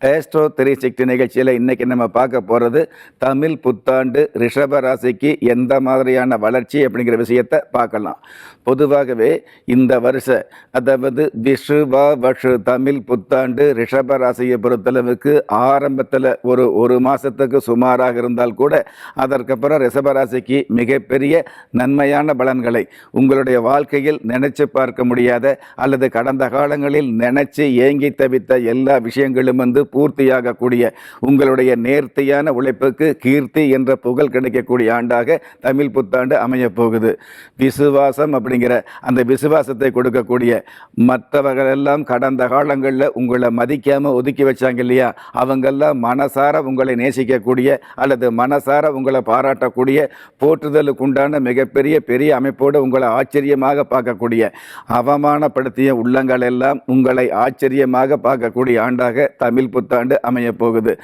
Astro three sixty நிகழ்ச்சியில் இன்றைக்கி நம்ம பார்க்க போகிறது தமிழ் புத்தாண்டு ரிஷப ராசிக்கு எந்த மாதிரியான வளர்ச்சி அப்படிங்கிற விஷயத்தை பார்க்கலாம். பொதுவாகவே இந்த வருஷ அதாவது விஷுவா வஷு தமிழ் புத்தாண்டு ரிஷப ராசியை பொறுத்தளவுக்கு ஆரம்பத்தில் ஒரு ஒரு மாதத்துக்கு சுமாராக இருந்தால் கூட அதற்கப்புறம் ரிஷப ராசிக்கு மிகப்பெரிய நன்மையான பலன்களை உங்களுடைய வாழ்க்கையில் நினைச்சு பார்க்க முடியாத அல்லது கடந்த காலங்களில் நினைச்சு ஏங்கி தவித்த எல்லா விஷயங்களும் வந்து பூர்த்தியாகக்கூடிய உங்களுடைய நேர்த்தியான உழைப்புக்கு கீர்த்தி என்ற புகழ் கிடைக்கக்கூடிய ஆண்டாக தமிழ் புத்தாண்டு அமையப் போகுது. விசுவாசம் அப்படிங்கிற அந்த விசுவாசத்தை கொடுக்கக்கூடிய மற்றவர்களெல்லாம் கடந்த காலங்களில் உங்களை மதிக்காமல் ஒதுக்கி வச்சாங்க இல்லையா? அவங்கெல்லாம் மனசார உங்களை நேசிக்கக்கூடிய அல்லது மனசார உங்களை பாராட்டக்கூடிய போற்றுதலுக்கு உண்டான மிகப்பெரிய பெரிய அமைப்போடு உங்களை ஆச்சரியமாக பார்க்கக்கூடிய அவமானப்படுத்திய உள்ளங்கள் எல்லாம் உங்களை ஆச்சரியமாக பார்க்கக்கூடிய ஆண்டாக தமிழ் புத்தாண்டு அமைய போகுது.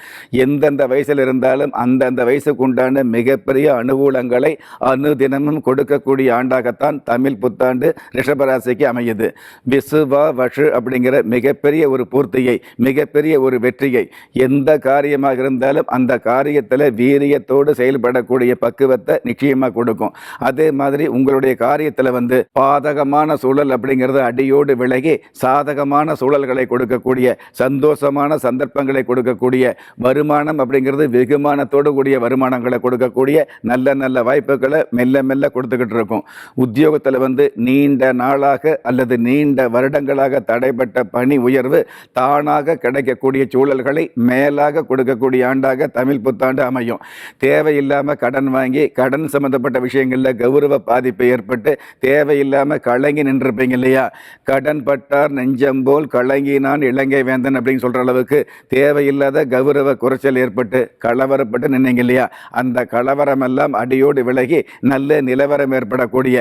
எந்தெந்த வயசில் இருந்தாலும் அந்தந்த வயசுக்கு உண்டான மிகப்பெரிய அனுகூலங்களை அனுதினமும் கொடுக்கக்கூடிய ஆண்டாகத்தான் தமிழ் புத்தாண்டு ரிஷபராசிக்கு அமையுது. விசுவா வஷு அப்படிங்கிற மிகப்பெரிய ஒரு பூர்த்தியை மிகப்பெரிய ஒரு வெற்றியை எந்த காரியமாக இருந்தாலும் அந்த காரியத்தில் வீரியத்தோடு செயல்படக்கூடிய பக்குவத்தை நிச்சயமாக கொடுக்கும். அதே மாதிரி உங்களுடைய காரியத்தில் வந்து பாதகமான சூழல் அப்படிங்கிறது அடியோடு விலகி சாதகமான சூழல்களை கொடுக்கக்கூடிய சந்தோஷமான சந்தர்ப்பங்களை கொடுக்கக்கூடிய வருமானம் அப்படிங்கிறது வெகுமானத்தோடு கூடிய வருமானங்களை கொடுக்கக்கூடிய நல்ல நல்ல வாய்ப்புகளை மெல்ல மெல்ல கொடுத்துக்கிட்டு இருக்கும். உத்தியோகத்தில் வந்து நீண்ட நாளாக அல்லது நீண்ட வருடங்களாக தடைப்பட்ட பணி உயர்வு தானாக கிடைக்கக்கூடிய சூழல்களை மேலாக கொடுக்கக்கூடிய ஆண்டாக தமிழ் புத்தாண்டு அமையும். தேவையில்லாமல் கடன் வாங்கி கடன் சம்பந்தப்பட்ட விஷயங்களில் கௌரவ பாதிப்பு ஏற்பட்டு தேவையில்லாமல் கலங்கி நின்றுருப்பீங்க இல்லையா? கடன் பட்டார் நெஞ்சம் போல் கலங்கினான் இலங்கை வேந்தன் அப்படின்னு சொல்கிற அளவுக்கு தேவையில்லாத கௌரவ குறைச்சல் ஏற்பட்டு கலவரப்பட்டு நின்னீங்க இல்லையா? அந்த கலவரமெல்லாம் அடியோடு விலகி நல்ல நிலவரம் ஏற்படக்கூடிய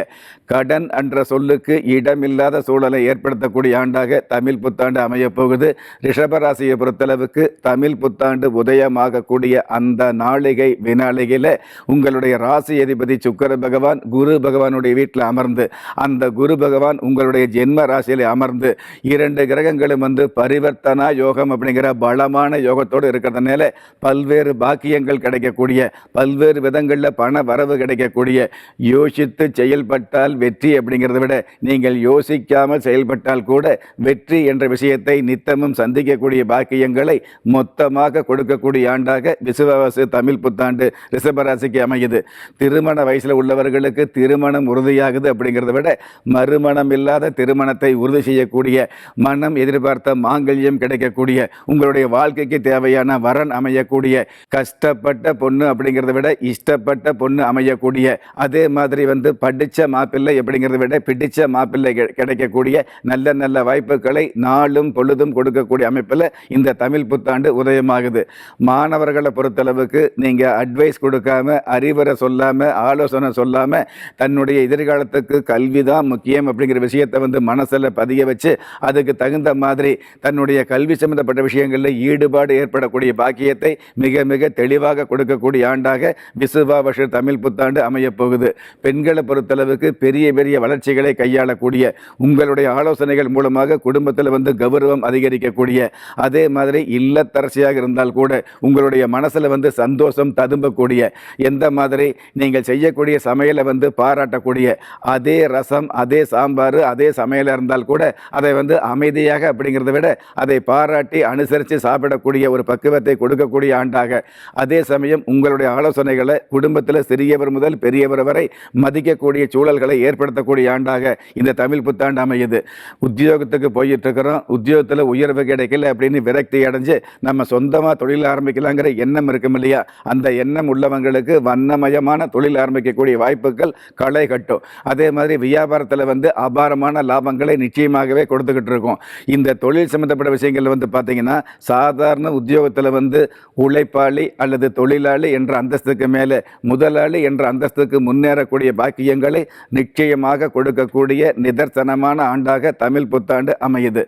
கடன் என்ற சொல்லுக்கு இடமில்லாத சூழலை ஏற்படுத்தக்கூடிய ஆண்டாக தமிழ் புத்தாண்டு அமையப்போகுது. ரிஷபராசியை பொறுத்தளவுக்கு தமிழ் புத்தாண்டு உதயமாகக்கூடிய அந்த நாளிகை வினாளிகையில் உங்களுடைய ராசி அதிபதி சுக்கர பகவான் குரு பகவானுடைய வீட்டில் அமர்ந்து அந்த குரு பகவான் உங்களுடைய ஜென்ம ராசியில் அமர்ந்து இரண்டு கிரகங்களும் வந்து பரிவர்த்தனா யோகம் அப்படிங்கிற பலமான யோகத்தோடு இருக்கிறதுனால பல்வேறு பாக்கியங்கள் கிடைக்கக்கூடிய பல்வேறு விதங்களில் பண வரவு கிடைக்கக்கூடிய யோசித்து செயல்பட்டால் வெற்றி அப்படிங்கிறத விட நீங்கள் யோசிக்காமல் செயல்பட்டால் கூட வெற்றி என்ற விஷயத்தை நித்தமும் சந்திக்கக்கூடிய பாக்கியங்களை மொத்தமாக கொடுக்கக்கூடிய ஆண்டாக விசுவாசு தமிழ் புத்தாண்டு ரிஷபராசிக்கு அமையுது. திருமண வயசில் உள்ளவர்களுக்கு திருமணம் உறுதியாகுது அப்படிங்கிறத விட மறுமணம் இல்லாத திருமணத்தை உறுதி செய்யக்கூடிய மனம் எதிர்பார்த்த மாங்கல்யம் கிடைக்கக்கூடிய உங்களுடைய வாழ்க்கைக்கு தேவையான வரன் அமையக்கூடிய கஷ்டப்பட்ட பொண்ணு அப்படிங்கிறத விட இஷ்டப்பட்ட பொண்ணு அமையக்கூடிய அதே மாதிரி வந்து படித்த மாப்பிள்ளை அப்படிங்கிறத விட பிடித்த மாப்பிள்ளை கிடைக்கக்கூடிய நல்ல நல்ல வாய்ப்புகளை நாளும் பொழுதும் கொடுக்கக்கூடிய அமைப்பில் இந்த தமிழ் புத்தாண்டு உதயமாகுது. மாணவர்களை பொறுத்தளவுக்கு நீங்கள் அட்வைஸ் கொடுக்காம அறிவுரை சொல்லாமல் ஆலோசனை சொல்லாமல் தன்னுடைய எதிர்காலத்துக்கு கல்வி தான் முக்கியம் அப்படிங்கிற விஷயத்தை வந்து மனசில் பதிய வச்சு அதுக்கு தகுந்த மாதிரி தன்னுடைய கல்வி சம்மந்தப்பட்ட விஷயங்கள் விஷயங்களில் ஈடுபாடு ஏற்படக்கூடிய பாக்கியத்தை மிக மிக தெளிவாக கொடுக்கக்கூடிய ஆண்டாக விசுவாவஷ தமிழ் புத்தாண்டு அமையப் போகுது. பெண்களை பொறுத்தளவுக்கு பெரிய பெரிய வளர்ச்சிகளை கையாளக்கூடிய உங்களுடைய ஆலோசனைகள் மூலமாக குடும்பத்தில் வந்து கௌரவம் அதிகரிக்கக்கூடிய அதே மாதிரி இல்லத்தரசியாக இருந்தால் கூட உங்களுடைய மனசில் வந்து சந்தோஷம் ததும்பக்கூடிய எந்த மாதிரி நீங்கள் செய்யக்கூடிய சமையலை வந்து பாராட்டக்கூடிய அதே ரசம் அதே சாம்பார் அதே சமையலாக இருந்தால் கூட அதை வந்து அமைதியாக அப்படிங்கிறத விட அதை பாராட்டி அனுசரித்து சாப்பிடக்கூடிய ஒரு பக்குவத்தை கொடுக்கக்கூடிய ஆண்டாக. அதே சமயம் உங்களுடைய ஆலோசனைகளை குடும்பத்தில் சிறியவர் முதல் பெரியவர் வரை மதிக்கக்கூடிய சூழல்களை ஏற்படுத்தக்கூடிய ஆண்டாக இந்த தமிழ் புத்தாண்டு அமையுது. உத்தியோகத்துக்கு போயிட்டு இருக்கிறோம் உத்தியோகத்தில் உயர்வு கிடைக்கல அப்படின்னு விரக்தி அடைஞ்சு நம்ம சொந்தமாக தொழில் ஆரம்பிக்கலாங்கிற எண்ணம் இருக்கும் இல்லையா? அந்த எண்ணம் உள்ளவங்களுக்கு வண்ணமயமான தொழில் ஆரம்பிக்கக்கூடிய வாய்ப்புகள் களை கட்டும். அதே மாதிரி வியாபாரத்தில் வந்து அபாரமான லாபங்களை நிச்சயமாகவே கொடுத்துக்கிட்டு இருக்கோம். இந்த தொழில் சம்மந்தப்பட்ட விஷயங்கள் வந்து பார்த்தீங்கன்னா சாதாரண உத்தியோகத்தில் வந்து உழைப்பாளி அல்லது தொழிலாளி என்ற அந்தஸ்துக்கு மேலே முதலாளி என்ற அந்தஸ்துக்கு முன்னேறக்கூடிய பாக்கியங்களை நிச்சயமாக கொடுக்கக்கூடிய நிதர்சனமான ஆண்டாக தமிழ் புத்தாண்டு அமையுது.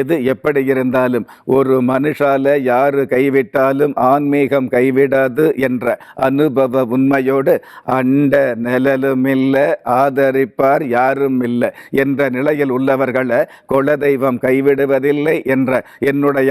எது எப்படி இருந்தாலும் ஒரு மனுஷால யாரு கைவிட்டாலும் ஆன்மீகம் கைவிடாது என்ற அனுபவ உண்மையோடு அண்ட நிழலும் இல்லை ஆதரிப்பார் யாரும் இல்லை என்ற நிலையில் உள்ளவர்களை குலதெய்வம் கைவிடுவதில்லை என்ற என்னுடைய